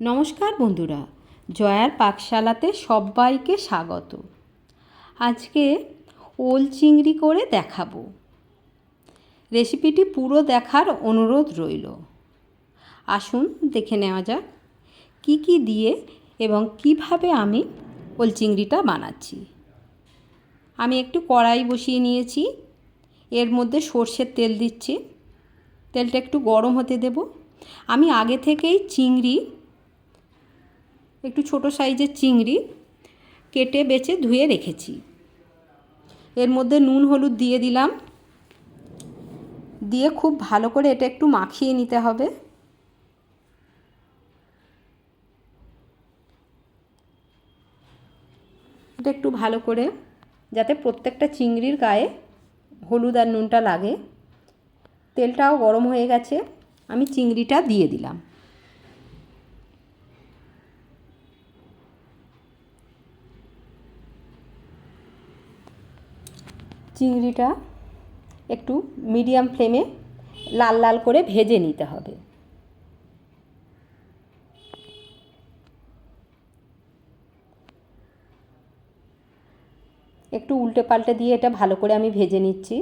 নমস্কার বন্ধুরা, জয়ার পাকশালাতে সবাইকে স্বাগত। আজকে ওল চিংড়ি করে দেখাবো। রেসিপিটি পুরো দেখার অনুরোধ রইল। আসুন দেখে নেওয়া যাক, কী কী দিয়ে এবং কীভাবে আমি ওল চিংড়িটা বানাচ্ছি। আমি একটু কড়াই বসিয়ে নিয়েছি, এর মধ্যে সর্ষের তেল দিচ্ছি, তেলটা একটু গরম হতে দেব। আমি আগে থেকেই চিংড়ি একটু ছোট সাইজের চিংড়ি কেটে বেছে ধুয়ে রেখেছি। এর মধ্যে নুন, হলুদ দিয়ে দিলাম। দিয়ে খুব ভালো করে এটা একটু মাখিয়ে নিতে হবে। এটা একটু ভালো করে যাতে প্রত্যেকটা চিংড়ির গায়ে হলুদ আর নুনটা লাগে। তেলটাও গরম হয়ে গেছে। আমি চিংড়িটা দিয়ে দিলাম। চিংড়িটা একটু মিডিয়াম ফ্লেমে লাল লাল করে ভেজে নিতে হবে। একটু উল্টে পাল্টে দিয়ে এটা ভালো করে আমি ভেজে নিচ্ছি।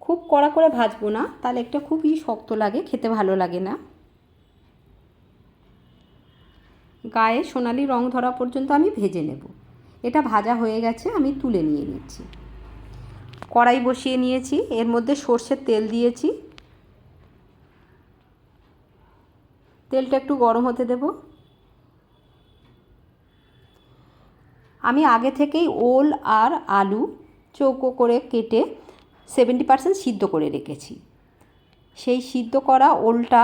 খুব কড়া করে ভাজবো না, তাহলে একটা খুবই শক্ত লাগে, খেতে ভালো লাগে না। গায়ে সোনালি রং ধরা পর্যন্ত আমি ভেজে নেব। এটা ভাজা হয়ে গেছে, আমি তুলে নিয়ে নিচ্ছি। কড়াই বসিয়ে নিয়েছি, এর মধ্যে সর্ষের তেল দিয়েছি। তেলটা একটু গরম হতে দেব। আমি আগে থেকেই ওল আর আলু চৌকো করে কেটে সেভেন্টি পার্সেন্ট সিদ্ধ করে রেখেছি। সেই সিদ্ধ করা ওলটা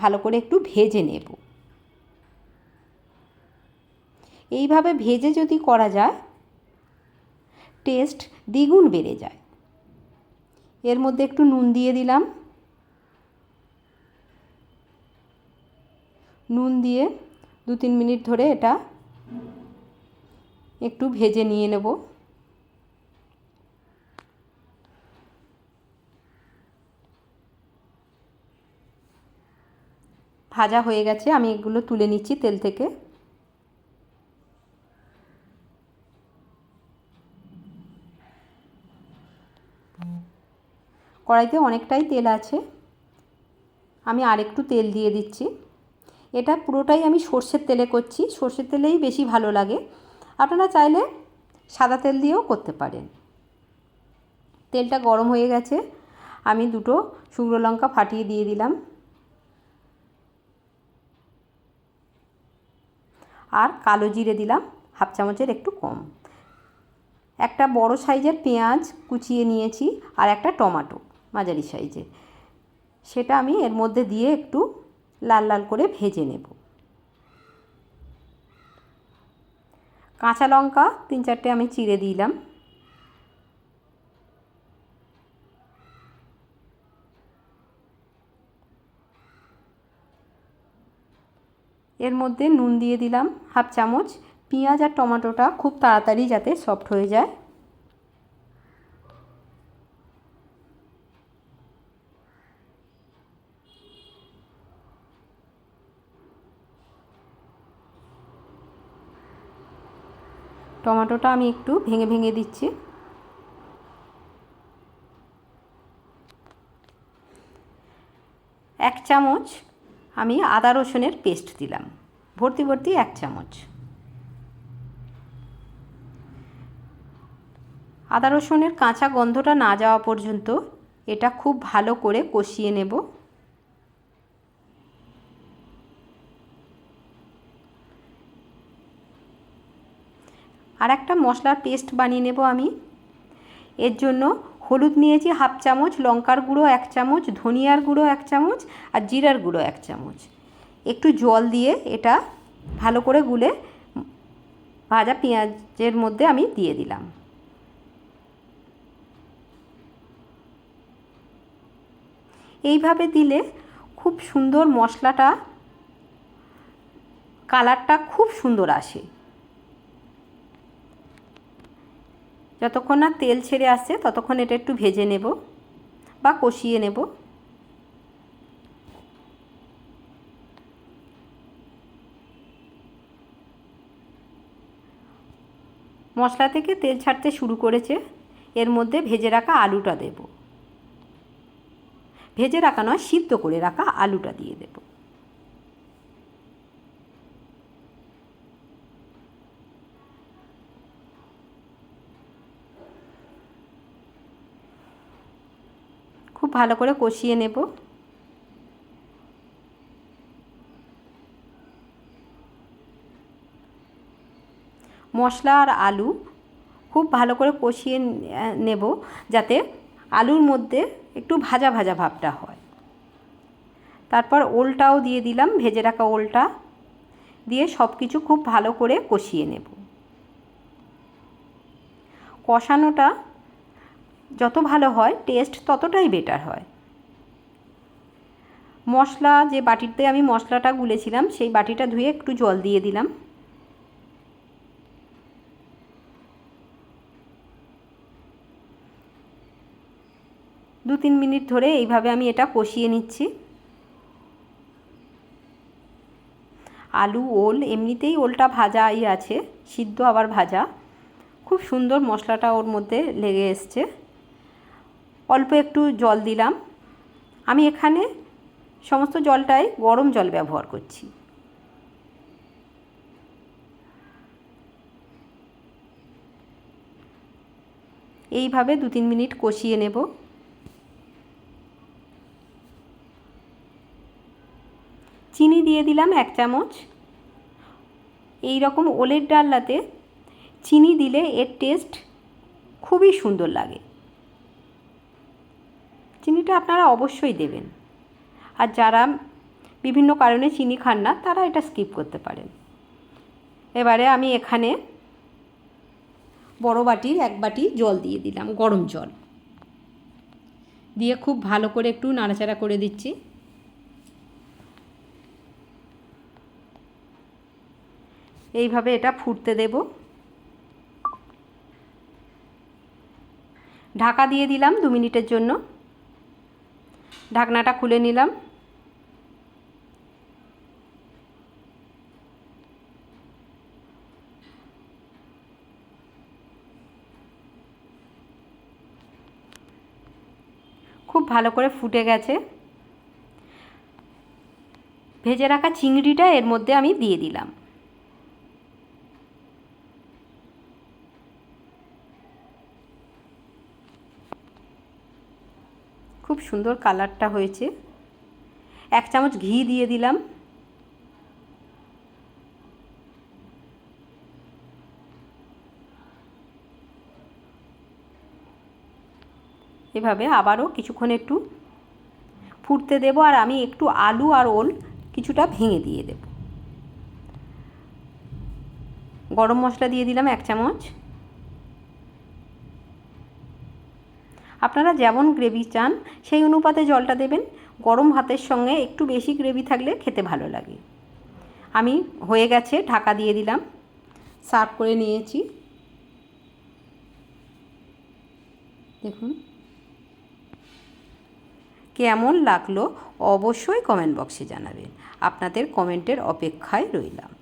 ভালো করে একটু ভেজে নেব। এইভাবে ভেজে যদি করা যায় টেস্ট দ্বিগুণ বেড়ে যায়। এর মধ্যে একটু নুন দিয়ে দিলাম। নুন দিয়ে দু তিন মিনিট ধরে এটা একটু ভেজে নিয়ে নেব। ভাজা হয়ে গেছে, আমি এগুলো তুলে নিচ্ছি তেল থেকে। কড়াইতে অনেকটাই তেল আছে। আমি আরেকটু তেল দিয়ে দিচ্ছি। এটা পুরোটাই আমি সর্ষের তেলে করছি। সর্ষের তেলেই বেশি ভালো লাগে। আপনারা চাইলে সাদা তেল দিয়েও করতে পারেন। তেলটা গরম হয়ে গেছে। আমি দুটো শুকনো লঙ্কা ফাটিয়ে দিয়ে দিলাম। আর কালো জিরে দিলাম, হাফ চামচের একটু কম। একটা বড় সাইজের পেঁয়াজ কুচিয়ে নিয়েছি আর একটা টমাটো। মাঝারি সাইজের। সেটা আমি এর মধ্যে দিয়ে একটু লাল লাল করে ভেজে নেব। কাঁচা লঙ্কা তিন চারটে আমি চিড়ে দিলাম। এর মধ্যে নুন দিয়ে দিলাম হাফ চামচ। পেঁয়াজ আর টমেটোটা খুব তাড়াতাড়ি যাতে সফট হয়ে যায়। টমেটোটা আমি একটু ভেঙে ভেঙে দিচ্ছি। এক চামচ আমি আদা রসুনের পেস্ট দিলাম। ভর্তি ভর্তি এক চামচ। আদা রসুনের কাঁচা গন্ধটা না যাওয়া পর্যন্ত এটা খুব ভালো করে কষিয়ে নেব। আর একটা মশলার পেস্ট বানিয়ে নেব আমি। এর জন্য হলুদ নিয়েছি হাফ চামচ, লঙ্কার গুঁড়ো এক চামচ, ধনিয়ার গুঁড়ো এক চামচ আর জিরার গুঁড়ো এক চামচ। একটু জল দিয়ে এটা ভালো করে গুলে ভাজা পেঁয়াজের মধ্যে আমি দিয়ে দিলাম। এইভাবে দিলে খুব সুন্দর মশলাটা, কালারটা খুব সুন্দর আসে। যতক্ষণ না তেল ছেড়ে আসছে, ততক্ষণ এটা একটু ভেজে নেব বা কষিয়ে নেব। মশলা থেকে তেল ছাড়তে শুরু করেছে। এর মধ্যে ভেজে রাখা আলুটা দেব। ভেজে রাখা নয়, সিদ্ধ করে রাখা আলুটা দিয়ে দেব। খুব ভালো করে কষিয়ে নেব। মশলা আর আলু খুব ভালো করে কষিয়ে নেব যাতে আলুর মধ্যে একটু ভাজা ভাজা ভাবটা হয়। তারপর ওলটাও দিয়ে দিলাম, ভেজে রাখা ওলটা দিয়ে সব কিছু খুব ভালো করে কষিয়ে নেব। কষানোটা যত ভালো হয় টেস্ট ততটাই বেটার হয়। মশলা, যে বাটিতে আমি মশলাটা গুলেছিলাম, সেই বাটিটা ধুয়ে একটু জল দিয়ে দিলাম। দু তিন মিনিট ধরে এইভাবে আমি এটা কষিয়ে নিচ্ছি। আলু, ওল, এমনিতেই ওলটা ভাজাই আছে, সিদ্ধ আবার ভাজা। খুব সুন্দর মশলাটা ওর মধ্যে লেগে এসছে। অল্প একটু জল দিলাম। আমি এখানে সমস্ত জলটাই গরম জল ব্যবহার করছি। এইভাবে দু তিন মিনিট কষিয়ে নেব। চিনি দিয়ে দিলাম এক চামচ। এই রকম ওলের ডালনাতে চিনি দিলে এর টেস্ট খুবই সুন্দর লাগে। চিনিটা আপনারা অবশ্যই দেবেন। আর যারা বিভিন্ন কারণে চিনি খান না, তারা এটা স্কিপ করতে পারেন। এবারে আমি এখানে বড় বাটির এক বাটি জল দিয়ে দিলাম, গরম জল। দিয়ে খুব ভালো করে একটু নাড়াচাড়া করে দিচ্ছি। এইভাবে এটা ফুটতে দেব। ঢাকা দিয়ে দিলাম দু মিনিটের জন্য। ঢাকনাটা খুলে নিলাম। খুব ভালো করে ফুটে গেছে। ভেজে রাখা চিংড়িটা এর মধ্যে আমি দিয়ে দিলাম। খুব সুন্দর কালারটা হয়েছে। এক চামচ ঘি দিয়ে দিলাম। এভাবে আবারও কিছুক্ষণ একটু ফুটতে দেব আর আমি একটু আলু আর ওল কিছুটা ভেঙে দিয়ে দেব। গরম মশলা দিয়ে দিলাম এক চামচ। আপনারা যেমন গ্রেভি চান, সেই অনুপাতে জলটা দেবেন। গরম ভাতের সঙ্গে একটু বেশি গ্রেভি থাকলে খেতে ভালো লাগে। আমি হয়ে গেছে, ঢাকা দিয়ে দিলাম। সার্ভ করে নিয়েছি। দেখুন। কেমন লাগল অবশ্যই কমেন্ট বক্সে জানাবেন। আপনাদের কমেন্টের অপেক্ষায় রইলাম।